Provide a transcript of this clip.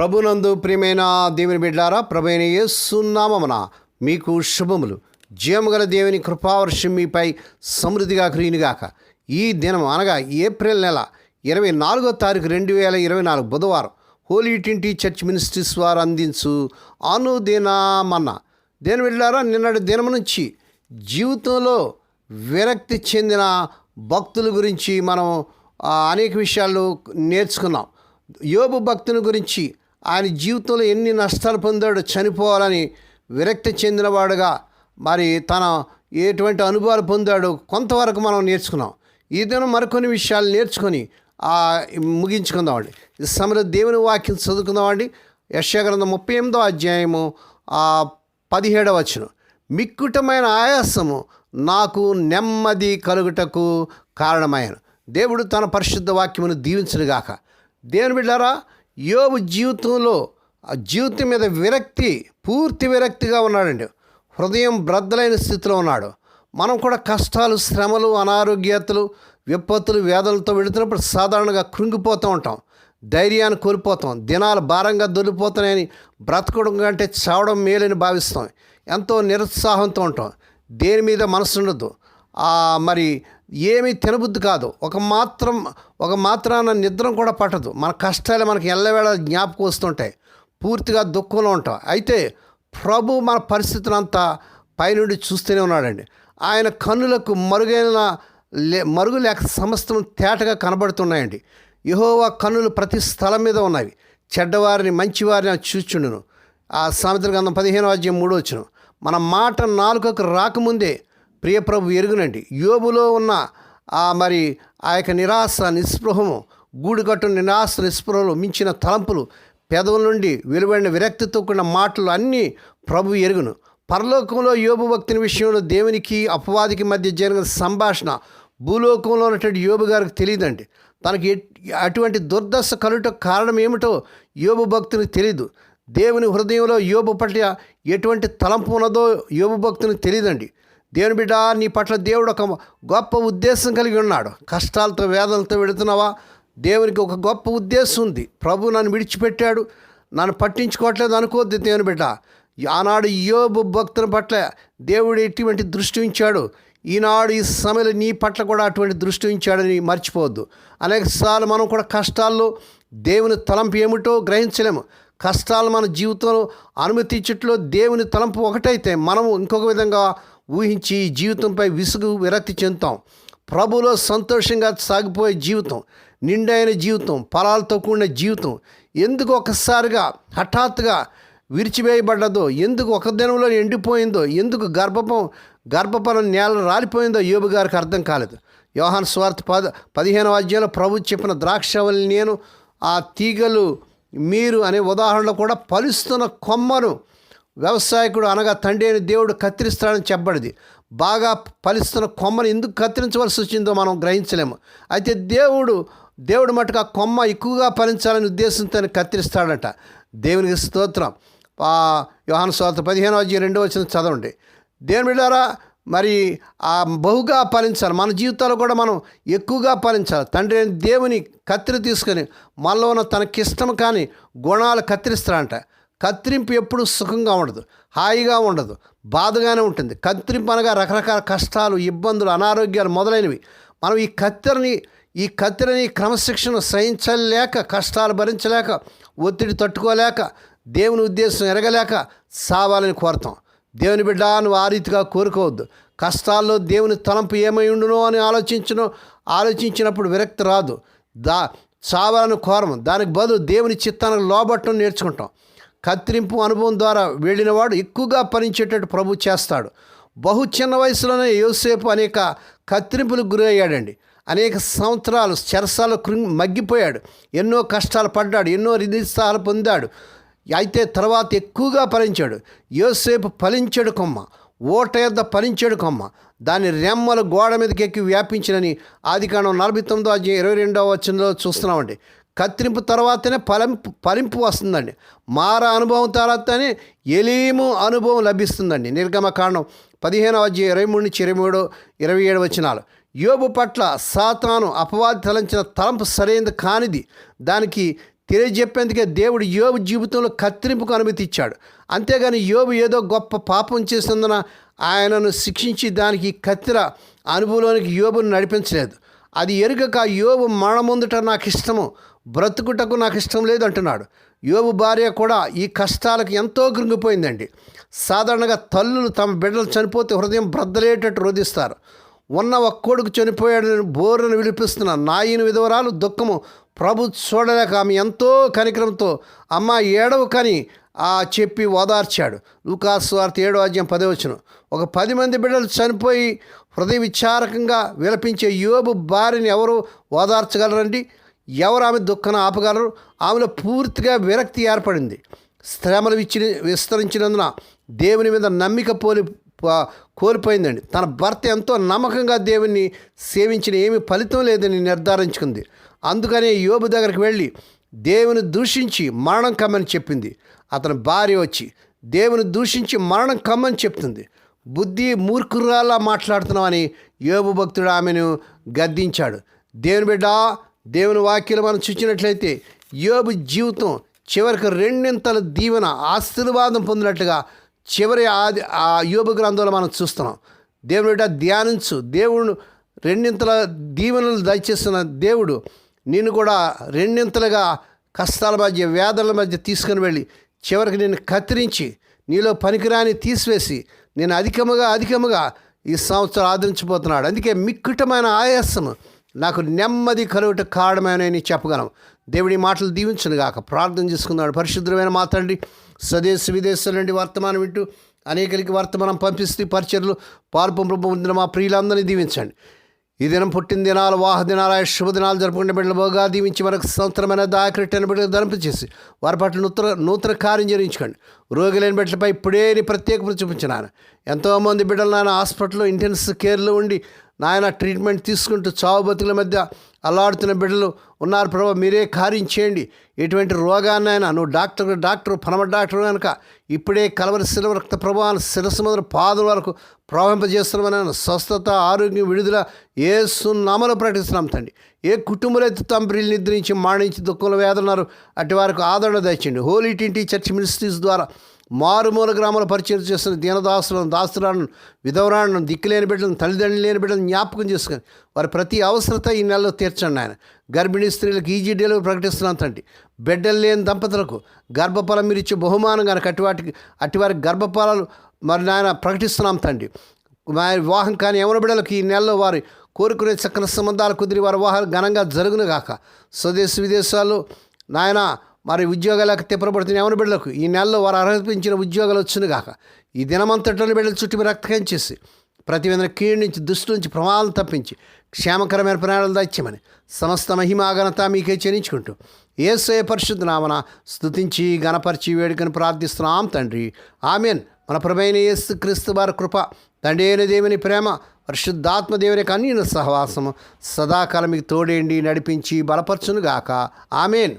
ప్రభునందు ప్రియమైన దేవుని బిడ్డారా ప్రభుని యేసునామమున మీకు శుభములు. జీవముగల దేవుని కృపావర్షం మీపై సమృద్ధిగా క్రియనుగాక ఈ దినం అనగా ఏప్రిల్ నెల ఇరవై నాలుగో తారీఖు రెండు వేల ఇరవై నాలుగు బుధవారం హోలీ ట్వంటీ చర్చ్ మినిస్ట్రీస్ వారు అందించు అనుదినామన్న. దేని వెళ్ళారా నిన్నటి దినం నుంచి జీవితంలో విరక్తి చెందిన భక్తుల గురించి మనం అనేక విషయాలు నేర్చుకున్నాం. యోబు భక్తుని గురించి ఆయన జీవితంలో ఎన్ని నష్టాలు పొందాడో చనిపోవాలని విరక్తి చెందినవాడుగా మరి తన ఎటువంటి అనుభవాలు పొందాడో కొంతవరకు మనం నేర్చుకున్నాం. ఈ దినం మరికొన్ని విషయాలు నేర్చుకొని ముగించుకుందామండి. సమర దేవుని వాక్యం చదువుకుందామండి. యశగ్రంథం ముప్పై ఎనిమిదో అధ్యాయము పదిహేడవ వచనం. మిక్కుటమైన ఆయాసము నాకు నెమ్మది కలుగుటకు కారణమైన దేవుడు తన పరిశుద్ధ వాక్యమును దీవించునుగాక. దేవుని బిడ్డారా యోబు జీవితంలో ఆ జీవితం మీద విరక్తి పూర్తి విరక్తిగా ఉన్నాడండి. హృదయం బ్రద్దలైన స్థితిలో ఉన్నాడు. మనం కూడా కష్టాలు శ్రమలు అనారోగ్యతలు విపత్తులు వేదనలతో వెళుతున్నప్పుడు సాధారణంగా కృంగిపోతూ ఉంటాం. ధైర్యాన్ని కోల్పోతాం. దినాలు భారంగా దొరికిపోతున్నాయని బ్రతకడం కంటే చావడం మేలని భావిస్తాం. ఎంతో నిరుత్సాహంతో ఉంటాం. దేని మీద మనసు ఉండదు. మరి ఏమీ తినబుద్ధి కాదు. ఒక మాత్రం ఒక మాత్రాన నిద్ర కూడా పట్టదు. మన కష్టాలు మనకి ఎల్లవేళ జ్ఞాపకం వస్తుంటాయి. పూర్తిగా దుఃఖంలో ఉంటాం. అయితే ప్రభు మన పరిస్థితిని అంతా పైనుండి చూస్తూనే ఉన్నాడండి. ఆయన కన్నులకు మరుగైన లే మరుగు లేక సమస్తం తేటగా కనబడుతున్నాయండి. యహోవా కన్నులు ప్రతి స్థలం మీద ఉన్నాయి. చెడ్డవారిని మంచివారిని చూచుండును. ఆ సామెతల గంధం పదిహేను అధ్యాయం మూడో వచ్చును మన మాట నాలుకకు రాకముందే ప్రియప్రభు ఎరుగునండి. యోబులో ఉన్న ఆ మరి ఆ యొక్క నిరాశ నిస్పృహము గూడుకట్టు నిరాశ నిస్పృహలు మించిన తలంపులు పెదవుల నుండి వెలువడిన విరక్తితో కూడిన మాటలు అన్నీ ప్రభు ఎరుగును. పరలోకంలో యోబు భక్తుని విషయంలో దేవునికి అపవాదికి మధ్య జరిగిన సంభాషణ భూలోకంలో ఉన్నటువంటి యోబు గారికి తెలియదండి. తనకి అటువంటి దుర్దశ కలుట కారణం ఏమిటో యోబు భక్తునికి తెలియదు దేవుని హృదయంలో యోబు పట్ల ఎటువంటి తలంపు ఉన్నదో యోబు భక్తునికి తెలియదండి దేవుని బిడ్డ నీ పట్ల దేవుడు ఒక గొప్ప ఉద్దేశం కలిగి ఉన్నాడు. కష్టాలతో వేదనలతో వెడుతున్నావా దేవునికి ఒక గొప్ప ఉద్దేశం ఉంది. ప్రభు నన్ను విడిచిపెట్టాడు. నన్ను పట్టించుకోవట్లేదు అనుకోవద్దు దేవుని బిడ్డ. ఆనాడు యోబు భక్తుల పట్ల దేవుడు ఎటువంటి దృష్టి ఉంచాడు? ఈనాడు ఈ సమయంలో నీ పట్ల కూడా అటువంటి దృష్టి ఉంచాడని మర్చిపోవద్దు. అనేకసార్లు మనం కూడా కష్టాల్లో దేవుని తలంపు ఏమిటో గ్రహించలేము. కష్టాలు మన జీవితంలో అనుమతించట్లో దేవుని తలంపు ఒకటైతే మనము ఇంకొక విధంగా ఊహించి జీవితంపై విసుగు విరక్తి చెందుతాం. ప్రభులో సంతోషంగా సాగిపోయే జీవితం నిండైన జీవితం ఫలాలతో కూడిన జీవితం ఎందుకు ఒకసారిగా హఠాత్తుగా విరిచివేయబడ్డదో ఎందుకు ఒక దినంలో ఎండిపోయిందో ఎందుకు గర్భపం గర్భఫలం నేల రాలిపోయిందో యోబు గారికి అర్థం కాలేదు. యోహాన్ స్వార్థ పద పదిహేనవ అధ్యాయంలో ప్రభు చెప్పిన ద్రాక్షవల్ని నేను ఆ తీగలు మీరు అనే ఉదాహరణలో కూడా పలుస్తున్న కొమ్మను వ్యవసాయకుడు అనగా తండ్రి అయిన దేవుడు కత్తిరిస్తాడని చెప్పబడింది. బాగా ఫలిస్తున్న కొమ్మను ఎందుకు కత్తిరించవలసి వచ్చిందో మనం గ్రహించలేము. అయితే దేవుడు దేవుడు మటుకు ఆ కొమ్మ ఎక్కువగా ఫలించాలని ఉద్దేశంతో కత్తిరిస్తాడట. దేవునికి స్తోత్రం. ఆ యోహాను స్వాత పదిహేను అధ్యాయం రెండో వచ్చిన చదవండి. దేవుని బిడ్డారా మరి ఆ బహుగా ఫలించాలి. మన జీవితాల్లో కూడా మనం ఎక్కువగా ఫలించాలి. తండ్రి అయిన దేవుని కత్తిరి తీసుకొని మనలో ఉన్న తనకిష్టం కానీ గుణాలు కత్తిరిస్తాడంట. కత్తిరింపు ఎప్పుడు సుఖంగా ఉండదు హాయిగా ఉండదు బాధగానే ఉంటుంది. కత్తిరింపు అనగా రకరకాల కష్టాలు ఇబ్బందులు అనారోగ్యాలు మొదలైనవి. మనం ఈ కత్తెరని ఈ కత్తెరని క్రమశిక్షణ సహించలేక కష్టాలు భరించలేక ఒత్తిడి తట్టుకోలేక దేవుని ఉద్దేశం ఎరగలేక సావాలని కోరతాం. దేవుని బిడ్డ నువ్వు ఆ రీతిగా కోరుకోవద్దు. కష్టాల్లో దేవుని తలంపు ఏమై ఉండునో అని ఆలోచించను ఆలోచించినప్పుడు విరక్తి రాదు. దా చావాలని కోరము. దానికి బదులు దేవుని చిత్తానికి లోబట్టం నేర్చుకుంటాం. కత్తిరింపు అనుభవం ద్వారా వెళ్ళినవాడు ఎక్కువగా పనిచేటట్టు ప్రభు చేస్తాడు. బహు చిన్న వయసులోనే యోసేపు అనేక కత్తిరింపులకు గురయ్యాడండి. అనేక సంవత్సరాలు చెరసాలు కృంగి మగ్గిపోయాడు. ఎన్నో కష్టాలు పడ్డాడు. ఎన్నో నిరుత్సాహాలు పొందాడు. అయితే తర్వాత ఎక్కువగా ఫలించాడు యోసేపు ఫలించాడు కొమ్మ. ఓట యొద్ద ఫలించాడు కొమ్మ. దాని రెమ్మలు గోడ మీదకి ఎక్కి వ్యాపించినని ఆది కాండం నలభై తొమ్మిదో అధ్యాయం ఇరవై రెండవ వచనంలో చూస్తున్నామండి. కత్తిరింపు తర్వాతనే ఫలింపు ఫలింపు వస్తుందండి. మార అనుభవం తర్వాతనే ఎలీము అనుభవం లభిస్తుందండి. నిర్గమకాండం పదిహేనవ అధ్యాయం ఇరవై మూడు నుంచి ఇరవై మూడు ఇరవై ఏడు వచ్చినాలు యోబు పట్ల సాతాను అపవాది తలంచిన తలంపు సరైనది కానిది. దానికి తెలియజెప్పేందుకే దేవుడు యోబు జీవితంలో కత్తిరింపుకు అనుమతి ఇచ్చాడు. అంతేగాని యోబు ఏదో గొప్ప పాపం చేసినందున ఆయనను శిక్షించి దానికి కత్తిర అనుభవంలోనికి యోబును నడిపించలేదు. అది ఎరుగక యోబు మరణముందుట నాకు ఇష్టము. బ్రతుకుటకు నాకు ఇష్టం లేదు అంటున్నాడు. యోబు భార్య కూడా ఈ కష్టాలకు ఎంతో కృంగిపోయిందండి. సాధారణంగా తల్లులు తమ బిడ్డలు చనిపోతే హృదయం బ్రద్దలేటట్టు రోధిస్తారు. ఉన్న ఒక కొడుకు చనిపోయాడని బోరును విలిపిస్తున్న నాయని విధవరాలు దుఃఖము. ప్రభు చూడలేక ఆమె ఎంతో కనికరంతో అమ్మ ఏడవ కని ఆ చెప్పి ఓదార్చాడు. లూకాసు వార్త ఏడో అధ్యాయం పదవచ్చును ఒక పది మంది బిడ్డలు చనిపోయి హృదయ విచారకంగా విలపించే యోబు భార్యని ఎవరు ఓదార్చగలరండి? ఎవరు ఆమె దుఃఖం ఆపగలరు? ఆమెలో పూర్తిగా విరక్తి ఏర్పడింది. శ్రమలు ఇచ్చి విస్తరించినందున దేవుని మీద నమ్మిక పోలి కోల్పోయిందండి. తన భర్త ఎంతో నమ్మకంగా దేవుణ్ణి సేవించిన ఏమి ఫలితం లేదని నిర్ధారించుకుంది. అందుకనే యోబు దగ్గరికి వెళ్ళి దేవుని దూషించి మరణం కమ్మని చెప్పింది. అతని భార్య వచ్చి దేవుని దూషించి మరణం కమ్మని చెప్తుంది. బుద్ధి మూర్ఖురాలా మాట్లాడుతున్నామని యోబు భక్తుడు ఆమెను గద్దించాడు. దేవుని బిడ్డ దేవుని వాక్యలు మనం చూసినట్లయితే యోబు జీవితం చివరికి రెండింతల దీవెన ఆశీర్వాదం పొందినట్లుగా చివరి ఆది ఆ యోబు గ్రంథంలో మనం చూస్తున్నాం. దేవుని ధ్యానించు. దేవుడు రెండింతల దీవెనలు దయచేస్తున్న దేవుడు నేను కూడా రెండింతలుగా కష్టాల మధ్య వేదనల మధ్య తీసుకుని వెళ్ళి చివరికి నేను కత్తిరించి నీలో పనికిరాని తీసివేసి నేను అధికముగా అధికముగా ఈ సంవత్సరం ఆదరించబోతున్నాడు. అందుకే మిక్కుటమైన ఆయాసము నాకు నెమ్మది కలుగుట కారణమేనని చెప్పగలం. దేవుడి మాటలు దీవించను గాక. ప్రార్థన చేసుకున్నాడు. పరిశుద్ధమైన మాత్రండి స్వదేశ విదేశాల నుండి వర్తమానం వింటూ అనేకలకి వర్తమానం పంపిస్తూ పరిచర్లు పాల్పం పొందిన మా ప్రియులందరినీ దీవించండి. ఈ దినం పుట్టిన దినాలు వాహ దినాలు ఆయన శుభదినాలు జరుపుకునే బిడ్డలు బాగా దీవించి మనకు సంవత్సరమైన దాకరెట్టని బిడ్డలు ధరింపచేసి వారి పట్ల నూతన నూతన కార్యం జరిగించుకోండి. రోగులైన బిడ్డలపై ఇప్పుడే ప్రత్యేక చూపించినాను ఎంతోమంది బిడ్డలు నాయన హాస్పిటల్లో ఇంటెన్స్ కేర్లో ఉండి నాయన ట్రీట్మెంట్ తీసుకుంటూ చావు బతుకుల మధ్య అల్లాడుతున్న బిడ్డలు ఉన్నారు ప్రభావ మీరే కార్యం చేయండి. ఎటువంటి రోగాన్నైనా నువ్వు డాక్టర్ డాక్టర్ పరమ డాక్టర్ కనుక ఇప్పుడే కలవరి శిలవ రక్త ప్రభావాన్ని శిరస్సు మొదలు పాదం వరకు ప్రవహింపజేస్తున్నామని స్వస్థత ఆరోగ్యం విడుదల ఏ సున్నామలు ప్రకటిస్తున్నాం తండ్రి. ఏ కుటుంబంలో అయితే తండ్రిని నిద్రించి మాణించి దుఃఖంలో వేదన్నారు అటు వారికి ఆదరణ తెచ్చండి హోలీ టింటి చర్చ్ మినిస్ట్రీస్ ద్వారా మారుమూల గ్రామాల పరిచయం చేస్తున్న దీనదాసులను దాసులను విధవరాలను దిక్కులేని బిడ్డలను తల్లిదండ్రులు లేని బిడ్డలను జ్ఞాపకం చేసుకుని వారి ప్రతి అవసరత ఈ నెలలో తీర్చండి ఆయన. గర్భిణీ స్త్రీలకు ఈజీ డెలివరీ ప్రకటిస్తున్నాం తండ్రి. బిడ్డలు లేని దంపతులకు గర్భఫలం మీరు ఇచ్చే బహుమానం కనుక అటువాటికి అటువారి గర్భఫలాలు మరి నాయన ప్రకటిస్తున్నాం తండ్రి. వివాహం కానీ యవన బిడ్డలకు ఈ నెలలో వారి కోరుకునే చక్కని సంబంధాలు కుదిరి వారి వివాహాలు ఘనంగా జరుగును గాక. స్వదేశ విదేశాల్లో నాయన మరి ఉద్యోగాలకు తిప్పబడుతున్న ఎవరి బిడ్డలకు? ఈ నెలలో వారు అర్హపించిన ఉద్యోగాలు వచ్చును గాక. ఈ దినమంతట్లోని బిడ్డలు చుట్టూ రక్తకం చేసి ప్రతి విధంగా కీడు నుంచి దుష్టు నుంచి ప్రమాదం తప్పించి క్షేమకరమైన ప్రయాణాలు దాచ్యమని సమస్త మహిమాగనత మీకే చెల్లించుకుంటూ ఏసే పరిశుద్ధ నామన స్థుతించి గణపరిచి వేడుకని ప్రార్థిస్తున్నాం తండ్రి. ఆమెన్. మన ప్రభైన యేసు క్రీస్తు వారి కృప తండ్రి అయిన దేవుని ప్రేమ పరిశుద్ధాత్మ దేవుని యొక్క సహవాసము సదాకాలం మీకు తోడేండి నడిపించి బలపరచునుగాక. ఆమెన్.